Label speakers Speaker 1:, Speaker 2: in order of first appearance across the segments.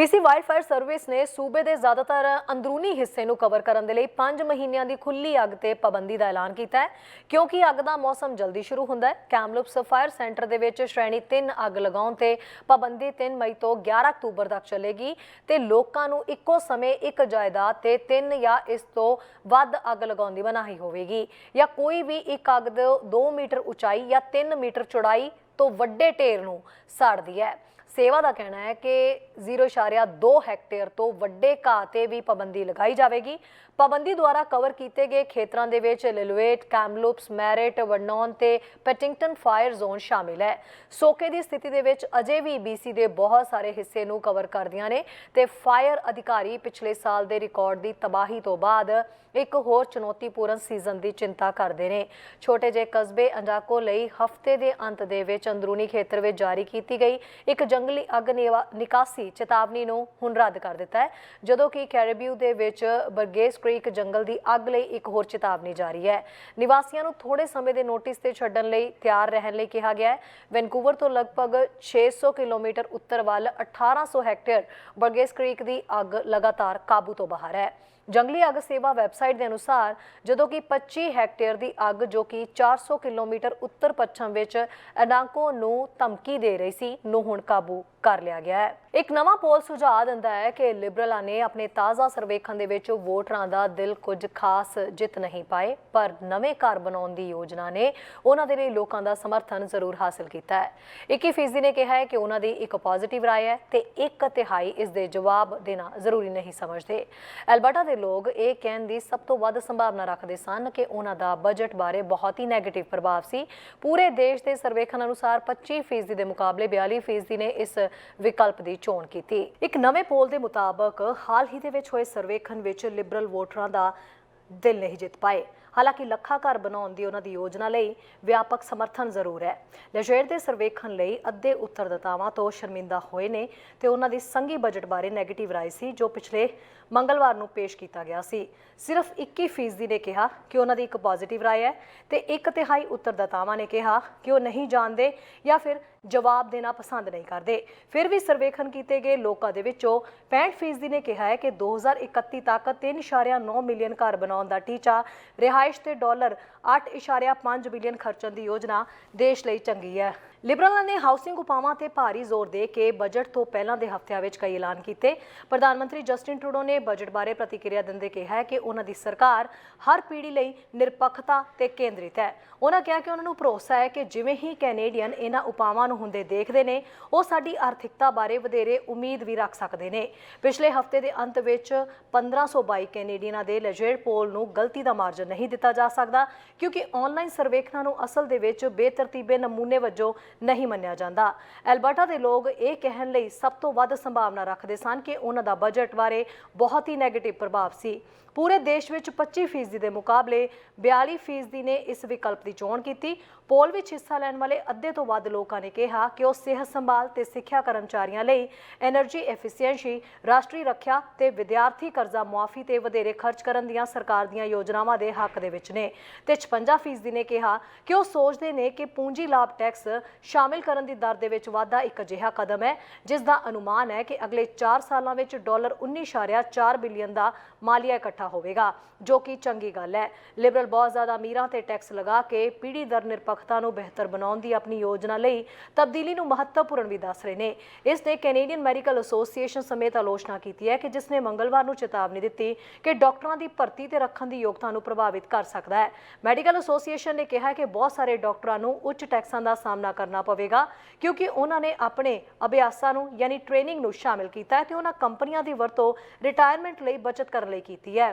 Speaker 1: BC wild fire service ਨੇ ਸੂਬੇ ਦੇ ਜ਼ਿਆਦਾਤਰ ਅੰਦਰੂਨੀ ਹਿੱਸੇ ਨੂੰ ਕਵਰ ਕਰਨ ਦੇ ਲਈ 5 ਮਹੀਨਿਆਂ ਦੀ ਖੁੱਲੀ ਅੱਗ ਤੇ ਪਾਬੰਦੀ ਦਾ ਐਲਾਨ ਕੀਤਾ ਹੈ, ਕਿਉਂਕਿ ਅੱਗ ਦਾ ਮੌਸਮ ਜਲਦੀ ਸ਼ੁਰੂ ਹੁੰਦਾ ਹੈ। ਕੈਮਲੂਪਸ ਫਾਇਰ ਸੈਂਟਰ ਦੇ ਵਿੱਚ ਸ਼੍ਰੇਣੀ 3 ਅੱਗ ਲਗਾਉਣ ਤੇ ਪਾਬੰਦੀ 3 ਮਈ ਤੋਂ 11 ਅਕਤੂਬਰ ਤੱਕ ਚੱਲੇਗੀ ਤੇ ਲੋਕਾਂ ਨੂੰ ਇੱਕੋ ਸਮੇਂ ਇੱਕ ਜਾਇਦਾਦ ਤੇ 3 ਜਾਂ ਇਸ ਤੋਂ ਵੱਧ ਅੱਗ ਲਗਾਉਣ ਦੀ ਮਨਾਹੀ ਹੋਵੇਗੀ। ਜਾਂ ਕੋਈ ਵੀ ਇੱਕ ਅੱਗ ਦੇ 2 ਮੀਟਰ ਉਚਾਈ ਜਾਂ 3 ਮੀਟਰ ਚੌੜਾਈ ਤੋਂ ਵੱਡੇ ਢੇਰ ਨੂੰ ਸਾੜਦੀ ਹੈ। ਸੇਵਾ ਦਾ ਕਹਿਣਾ ਹੈ ਕਿ 0.2 ਹੈਕਟੇਅਰ ਤੋਂ ਵੱਡੇ ਘਾਹ ਤੇ ਵੀ ਪਾਬੰਦੀ ਲਗਾਈ ਜਾਵੇਗੀ। ਪਾਬੰਦੀ ਦੁਆਰਾ ਕਵਰ ਕੀਤੇ ਗਏ ਖੇਤਰਾਂ ਦੇ ਵਿੱਚ ਲਿਲਵੇਟ ਕੈਮਲੂਪਸ, ਮੈਰਿਟ, ਵਰਨੌਨ ਤੇ ਪੈਟਿੰਗਟਨ ਫਾਇਰ ਜ਼ੋਨ ਸ਼ਾਮਿਲ ਹੈ। ਸੋਕੇ ਦੀ ਸਥਿਤੀ ਦੇ ਵਿੱਚ ਅਜੇ ਵੀ BC ਦੇ ਬਹੁਤ ਸਾਰੇ ਹਿੱਸੇ ਨੂੰ ਕਵਰ ਕਰਦੀਆਂ ਨੇ ਤੇ ਫਾਇਰ ਅਧਿਕਾਰੀ ਪਿਛਲੇ ਸਾਲ ਦੇ ਰਿਕਾਰਡ ਦੀ ਤਬਾਹੀ ਤੋਂ ਬਾਅਦ ਇੱਕ ਹੋਰ ਚੁਣੌਤੀਪੂਰਨ ਸੀਜ਼ਨ ਦੀ ਚਿੰਤਾ ਕਰਦੇ ਨੇ। ਛੋਟੇ ਜਿਹੇ ਕਸਬੇ ਅੰਜਾਕੋ ਲਈ ਹਫ਼ਤੇ ਦੇ ਅੰਤ ਦੇ ਵਿੱਚ ਅੰਦਰੂਨੀ ਖੇਤਰ ਵਿੱਚ ਜਾਰੀ ਕੀਤੀ ਗਈ। ਇੱਕ ਜੰਗਲੀ ਅੱਗ ਨਿਵਾ- ਨਿਕਾਸੀ, ਚੇਤਾਵਨੀ ਨੂੰ ਹੁਣ ਰੱਦ ਕਰ ਦਿੱਤਾ ਹੈ। ਜਦੋਂ ਕਿ ਕੈਰੇਬਿਊ ਦੇ ਵਿੱਚ ਬਰਗੇਸ ਕ੍ਰੀਕ ਜੰਗਲ ਦੀ ਅੱਗ ਲਈ ਇੱਕ ਹੋਰ ਚੇਤਾਵਨੀ ਜਾਰੀ ਹੈ। ਨਿਵਾਸੀਆਂ ਨੂੰ ਥੋੜੇ ਸਮੇਂ ਦੇ ਨੋਟਿਸ ਤੇ ਛੱਡਣ ਲਈ ਤਿਆਰ ਰਹਿਣ ਲਈ ਕਿਹਾ ਗਿਆ ਹੈ। ਵੈਨਕੂਵਰ ਤੋਂ ਲਗਭਗ 600 ਕਿਲੋਮੀਟਰ ਉੱਤਰ ਵੱਲ 1800 ਹੈਕਟੇਅਰ ਬਰਗੇਸ ਕ੍ਰੀਕ ਦੀ ਅੱਗ ਲਗਾਤਾਰ ਕਾਬੂ ਤੋਂ ਬਾਹਰ ਹੈ। ਜੰਗਲੀ ਅੱਗ ਸੇਵਾ ਵੈਬਸਾਈਟ ਦੇ ਅਨੁਸਾਰ ਜਦੋਂ ਕਿ 25 ਹੈਕਟੇਅਰ ਦੀ ਅੱਗ ਜੋ ਕਿ 400 ਕਿਲੋਮੀਟਰ ਉੱਤਰ ਪੱਛਮ ਵਿੱਚ ਅਡਾਂਕੋ ਨੂੰ ਧਮਕੀ ਦੇ ਰਹੀ ਸੀ, ਨੂੰ ਹੁਣ ਕਾਬੂ 뭐 ਕਰ ਲਿਆ ਗਿਆ ਹੈ। ਇੱਕ ਨਵਾਂ ਪੋਲ ਸੁਝਾਅ ਦਿੰਦਾ ਹੈ ਕਿ ਲਿਬਰਲਾਂ ਨੇ ਆਪਣੇ ਤਾਜ਼ਾ ਸਰਵੇਖਣ ਦੇ ਵਿੱਚ ਵੋਟਰਾਂ ਦਾ ਦਿਲ ਕੁਝ ਖਾਸ ਜਿੱਤ ਨਹੀਂ ਪਾਏ, ਪਰ ਨਵੇਂ ਘਰ ਬਣਾਉਣ ਦੀ ਯੋਜਨਾ ਨੇ ਉਹਨਾਂ ਦੇ ਲਈ ਲੋਕਾਂ ਦਾ ਸਮਰਥਨ ਜ਼ਰੂਰ ਹਾਸਲ ਕੀਤਾ ਹੈ। 21% ਨੇ ਕਿਹਾ ਹੈ ਕਿ ਉਹਨਾਂ ਦੀ ਇੱਕ ਪੋਜ਼ਿਟਿਵ ਰਾਏ ਹੈ ਤੇ ਇੱਕ ਤਿਹਾਈ ਇਸ ਦੇ ਜਵਾਬ ਦੇਣਾ ਜ਼ਰੂਰੀ ਨਹੀਂ ਸਮਝਦੇ। ਐਲਬਰਟਾ ਦੇ ਲੋਕ ਇਹ ਕਹਿਣ ਦੀ ਸਭ ਤੋਂ ਵੱਧ ਸੰਭਾਵਨਾ ਰੱਖਦੇ ਸਨ ਕਿ ਉਹਨਾਂ ਦਾ ਬਜਟ ਬਾਰੇ ਬਹੁਤ ਹੀ ਨੈਗੇਟਿਵ ਪ੍ਰਭਾਵ ਸੀ। ਪੂਰੇ ਦੇਸ਼ ਦੇ ਸਰਵੇਖਣ ਅਨੁਸਾਰ 25% ਦੇ ਮੁਕਾਬਲੇ 42% ਨੇ ਇਸ ਵਿਕਲਪ ਦੀ ਚੋਣ ਕੀਤੀ। ਇੱਕ ਨਵੇਂ ਪੋਲ ਦੇ ਮੁਤਾਬਕ ਹਾਲ ਹੀ ਦੇ ਵਿੱਚ ਹੋਏ ਸਰਵੇਖਣ ਵਿੱਚ ਲਿਬਰਲ ਵੋਟਰਾਂ ਦਾ ਦਿਲ ਨਹੀਂ ਜਿੱਤ ਪਾਏ। ਹਾਲਾਂਕਿ ਲੱਖਾਂ ਘਰ ਬਣਾਉਣ ਦੀ ਉਹਨਾਂ ਦੀ ਯੋਜਨਾ ਲਈ ਵਿਆਪਕ ਸਮਰਥਨ ਜ਼ਰੂਰ ਹੈ। ਲਜੇਰ ਦੇ ਸਰਵੇਖਣ ਲਈ ਅੱਧੇ ਉੱਤਰਦਾਤਾਵਾਂ ਤੋਂ ਸ਼ਰਮਿੰਦਾ ਹੋਏ ਨੇ ਤੇ ਉਹਨਾਂ ਦੀ ਸੰਘੀ ਬਜਟ ਬਾਰੇ ਨੈਗੇਟਿਵ ਰਾਏ ਸੀ, ਜੋ ਪਿਛਲੇ ਮੰਗਲਵਾਰ ਨੂੰ ਪੇਸ਼ ਕੀਤਾ ਗਿਆ ਸੀ। ਸਿਰਫ 21% ਨੇ ਕਿਹਾ ਕਿ ਉਹਨਾਂ ਦੀ ਇੱਕ ਪੋਜ਼ਿਟਿਵ ਰਾਏ ਹੈ ਤੇ ਇੱਕ ਤਿਹਾਈ ਉੱਤਰਦਾਤਾਵਾਂ ਨੇ ਕਿਹਾ ਕਿ ਉਹ ਨਹੀਂ ਜਾਣਦੇ ਜਾਂ ਫਿਰ ਜਵਾਬ ਦੇਣਾ ਪਸੰਦ ਨਹੀਂ ਕਰਦੇ। ਫਿਰ ਵੀ ਸਰਵੇਖਣ ਕੀਤੇ ਗਏ ਲੋਕਾਂ ਦੇ ਵਿੱਚੋਂ 65% ਨੇ ਕਿਹਾ ਹੈ ਕਿ 2031 ਤੱਕ 3.9 ਮਿਲੀਅਨ ਘਰ ਬਣਾਉਣ ਦਾ ਟੀਚਾ ਰਿਹਾ ਰਿਹਾਇਸ਼ ਤੇ ਡਾਲਰ 8.5 ਬਿਲੀਅਨ ਖਰਚਣ ਦੀ ਯੋਜਨਾ ਦੇਸ਼ ਲਈ ਚੰਗੀ ਹੈ। ਲਿਬਰਲਾਂ ਨੇ ਹਾਊਸਿੰਗ ਉਪਾਵਾਂ ਤੇ ਭਾਰੀ ਜ਼ੋਰ ਦੇ ਕੇ ਬਜਟ ਤੋਂ ਪਹਿਲਾਂ ਦੇ ਹਫ਼ਤਿਆਂ ਵਿੱਚ ਕਈ ਐਲਾਨ ਕੀਤੇ। ਪ੍ਰਧਾਨ ਮੰਤਰੀ ਜਸਟਿਨ ਟਰੂਡੋ ਨੇ ਬਜਟ ਬਾਰੇ ਪ੍ਰਤੀਕਿਰਿਆ ਦਿੰਦੇ ਕਿਹਾ ਕਿ ਉਹਨਾਂ ਦੀ ਸਰਕਾਰ ਹਰ ਪੀੜ੍ਹੀ ਲਈ ਨਿਰਪੱਖਤਾ ਤੇ ਕੇਂਦਰਿਤ ਹੈ। ਉਹਨਾਂ ਕਿਹਾ ਕਿ ਉਹਨਾਂ ਨੂੰ ਭਰੋਸਾ ਹੈ ਕਿ ਜਿਵੇਂ ਹੀ ਕੈਨੇਡੀਅਨ ਇਹਨਾਂ ਉਪਾਵਾਂ ਨੂੰ ਹੁੰਦੇ ਦੇਖਦੇ ਨੇ, ਉਹ ਸਾਡੀ ਆਰਥਿਕਤਾ ਬਾਰੇ ਵਧੇਰੇ ਉਮੀਦ ਵੀ ਰੱਖ ਸਕਦੇ ਨੇ। ਪਿਛਲੇ ਹਫ਼ਤੇ ਦੇ ਅੰਤ ਵਿੱਚ 1522 ਕੈਨੇਡੀਅਨਾਂ ਦੇ ਲੈਜਰ ਪੋਲ ਨੂੰ ਗਲਤੀ ਦਾ ਮਾਰਜਨ ਨਹੀਂ ਦਿੱਤਾ ਜਾ ਸਕਦਾ, ਕਿਉਂਕਿ ਆਨਲਾਈਨ ਸਰਵੇਖਣਾਂ ਨੂੰ ਅਸਲ ਦੇ ਵਿੱਚ ਬੇਤਰਤੀਬੇ ਨਮੂਨੇ ਵਜੋਂ ਨਹੀਂ ਮੰਨਿਆ ਜਾਂਦਾ। ਐਲਬਰਟਾ ਦੇ ਲੋਕ ਇਹ ਕਹਿਣ ਲਈ ਸਭ ਤੋਂ ਵੱਧ ਸੰਭਾਵਨਾ ਰੱਖਦੇ ਸਨ ਕਿ ਉਹਨਾਂ ਦਾ ਬਜਟ ਬਾਰੇ ਬਹੁਤ ਹੀ ਨੈਗੇਟਿਵ ਪ੍ਰਭਾਵ ਸੀ। ਪੂਰੇ ਦੇਸ਼ ਵਿੱਚ 25% ਦੇ ਮੁਕਾਬਲੇ 42% ਨੇ ਇਸ ਵਿਕਲਪ ਦੀ ਚੋਣ ਕੀਤੀ। ਪੋਲ ਵਿੱਚ ਹਿੱਸਾ ਲੈਣ ਵਾਲੇ ਅੱਧੇ ਤੋਂ ਵੱਧ ਲੋਕਾਂ ਨੇ ਕਿਹਾ ਕਿ ਉਹ ਸਿਹਤ ਸੰਭਾਲ ਤੇ ਸਿੱਖਿਆ ਕਰਮਚਾਰੀਆਂ ਲਈ એનર્ਜੀ ਐਫੀਸ਼ੀਐਂਸੀ ਰਾਸ਼ਟਰੀ ਰੱਖਿਆ ਤੇ ਵਿਦਿਆਰਥੀ ਕਰਜ਼ਾ ਮੁਆਫੀ ਤੇ ਵਧੇਰੇ ਖਰਚ ਕਰਨ ਦੀਆਂ ਸਰਕਾਰ ਦੀਆਂ ਯੋਜਨਾਵਾਂ ਦੇ ਹੱਕ ਦੇ ਵਿੱਚ ਨੇ। ਤੇ 56 ਫੀਸਦੀ ਨੇ ਕਿਹਾ ਕਿ ਉਹ ਸੋਚਦੇ ਨੇ ਕਿ ਪੂੰਜੀ ਲਾਭ ਟੈਕਸ ਸ਼ਾਮਿਲ ਕਰਨ ਦੀ ਦਰ ਦੇ ਵਿੱਚ ਵਾਧਾ ਇੱਕ ਅਜਿਹਾ ਕਦਮ ਹੈ, ਜਿਸ ਦਾ ਅਨੁਮਾਨ ਹੈ ਕਿ ਅਗਲੇ 4 ਸਾਲਾਂ ਵਿੱਚ ਡਾਲਰ 19.4 ਬਿਲੀਅਨ ਦਾ ਮਾਲੀਆ ਇਕੱਠਾ ਹੋਵੇਗਾ, ਜੋ ਕਿ ਚੰਗੀ ਗੱਲ ਹੈ। ਲਿਬਰਲ ਬਹੁਤ ਜ਼ਿਆਦਾ ਅਮੀਰਾਂ ਤੇ ਟੈਕਸ ਲਗਾ ਕੇ ਪੀੜ੍ਹੀ ਦਰ ਨਿਰਪੱਖਤਾ ਨੂੰ ਬਿਹਤਰ ਬਣਾਉਣ ਦੀ ਆਪਣੀ ਯੋਜਨਾ ਲਈ ਤਬਦੀਲੀ ਨੂੰ ਮਹੱਤਵਪੂਰਨ ਵੀ ਦੱਸ ਰਹੇ ਨੇ। ਇਸ ਨੇ ਕੈਨੇਡੀਅਨ ਮੈਡੀਕਲ ਐਸੋਸੀਏਸ਼ਨ ਸਮੇਤ ਆਲੋਚਨਾ ਕੀਤੀ ਹੈ ਕਿ ਜਿਸ ਨੇ ਮੰਗਲਵਾਰ ਨੂੰ ਚੇਤਾਵਨੀ ਦਿੱਤੀ ਕਿ ਡਾਕਟਰਾਂ ਦੀ ਭਰਤੀ ਤੇ ਰੱਖਣ ਦੀ ਯੋਗਤਾ ਨੂੰ ਪ੍ਰਭਾਵਿਤ ਕਰ ਸਕਦਾ ਹੈ। ਮੈਡੀਕਲ ਐਸੋਸੀਏਸ਼ਨ ਨੇ ਕਿਹਾ ਕਿ ਬਹੁਤ ਸਾਰੇ ਡਾਕਟਰਾਂ ਨੂੰ ਉੱਚ ਟੈਕਸਾਂ ਦਾ ਸਾਹਮਣਾ ਕਰਨਾ ਪਵੇਗਾ, ਕਿਉਂਕਿ ਉਹਨਾਂ ਨੇ ਆਪਣੇ ਅਭਿਆਸਾਂ ਨੂੰ ਯਾਨੀ ਟ੍ਰੇਨਿੰਗ ਨੂੰ ਸ਼ਾਮਿਲ ਕੀਤਾ ਹੈ ਤੇ ਉਹਨਾਂ ਕੰਪਨੀਆਂ ਦੀ ਵਰਤੋਂ ਰਿਟਾਇਰਮੈਂਟ ਲਈ ਬਚਤ ਕਰਨ ਲਈ ਕੀਤੀ ਹੈ।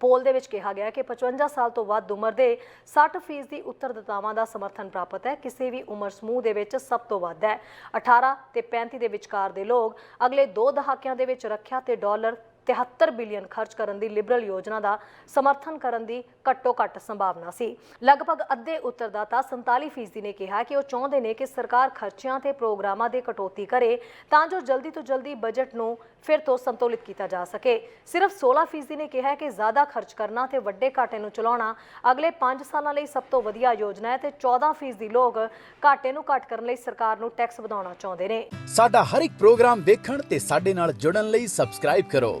Speaker 1: ਪੋਲ ਦੇ ਵਿੱਚ ਕਿਹਾ ਗਿਆ ਕਿ 55 ਸਾਲ ਤੋਂ ਵੱਧ ਉਮਰ ਦੇ 60% ਦੀ ਉੱਤਰਦਾਤਾਵਾਂ ਦਾ ਸਮਰਥਨ ਪ੍ਰਾਪਤ ਹੈ। ਕਿਸੇ ਵੀ ਉਮਰ ਸਮੂਹ ਦੇ ਵਿੱਚ ਸਭ ਤੋਂ ਵੱਧ ਹੈ। 18 ਤੇ 35 ਦੇ ਵਿਚਕਾਰ ਦੇ ਲੋਕ ਅਗਲੇ 2 ਦਹਾਕਿਆਂ ਦੇ ਵਿੱਚ ਰੱਖਿਆ ਤੇ ਡਾਲਰ 73 ਬਿਲੀਅਨ ਖਰਚ ਕਰਨ ਦੀ ਲਿਬਰਲ ਯੋਜਨਾ ਦਾ ਸਮਰਥਨ ਕਰਨ ਦੀ ਘੱਟੋ-ਘੱਟ ਸੰਭਾਵਨਾ ਸੀ। ਲਗਭਗ ਅੱਧੇ ਉੱਤਰਦਾਤਾ 47% ਨੇ ਕਿਹਾ ਕਿ ਉਹ ਚਾਹੁੰਦੇ ਨੇ ਕਿ ਸਰਕਾਰ ਖਰਚਿਆਂ ਤੇ ਪ੍ਰੋਗਰਾਮਾਂ ਦੇ ਕਟੌਤੀ ਕਰੇ ਤਾਂ ਜੋ ਜਲਦੀ ਤੋਂ ਜਲਦੀ ਬਜਟ ਨੂੰ ਫਿਰ ਤੋਂ ਸੰਤੁਲਿਤ ਕੀਤਾ ਜਾ ਸਕੇ। ਸਿਰਫ 16% ਨੇ ਕਿਹਾ ਕਿ ਜ਼ਿਆਦਾ ਖਰਚ ਕਰਨਾ ਤੇ ਵੱਡੇ ਘਾਟੇ ਨੂੰ ਚਲਾਉਣਾ ਅਗਲੇ 5 ਸਾਲਾਂ ਲਈ ਸਭ ਤੋਂ ਵਧੀਆ ਯੋਜਨਾ ਹੈ ਤੇ 14% ਲੋਕ ਘਾਟੇ ਨੂੰ ਘੱਟ ਕਰਨ ਲਈ ਸਰਕਾਰ ਨੂੰ ਟੈਕਸ ਵਧਾਉਣਾ ਚਾਹੁੰਦੇ ਨੇ।
Speaker 2: ਸਾਡਾ ਹਰ ਇੱਕ ਪ੍ਰੋਗਰਾਮ ਦੇਖਣ ਤੇ ਸਾਡੇ ਨਾਲ ਜੁੜਨ ਲਈ ਸਬਸਕ੍ਰਾਈਬ ਕਰੋ।